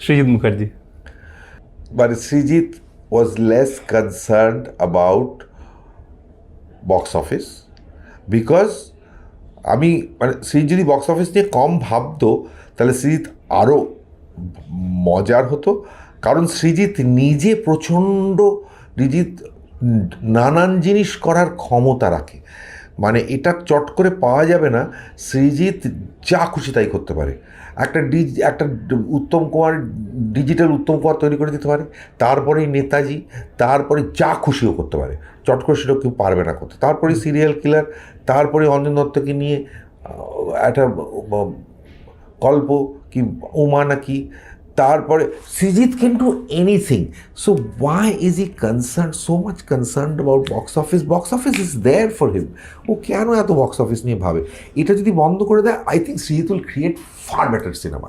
Srijit Mukherjee but Srijit was less concerned about box office because আমি মানে সৃজিত যদি বক্স অফিস নিয়ে কম ভাবতো, তাহলে সৃজিত আরও মজার হতো। কারণ সৃজিত নিজে প্রচণ্ড সৃজিত নানান জিনিস করার ক্ষমতা রাখে। মানে এটা চট করে পাওয়া যাবে না সৃজিত যা খুশি তাই করতে পারে। একটা ডিজ একটা উত্তম কুমার ডিজিটাল উত্তম কুমার তৈরি করে দিতে পারে তারপরে নেতাজি, তারপরে যা খুশিও করতে পারে। চট করে সেটা কেউ পারবে না করতে। তারপরে সিরিয়াল কিলার তারপরে অঞ্জন দত্তকে নিয়ে একটা গল্প কি উমা নাকি তারপরে Srijit can do anything so why is he concern so much concern about box office box office is there for him ও কেন এত বক্স অফিস নিয়ে ভাবে? এটা যদি বন্ধ করে দেয় I think Srijit will create far better cinema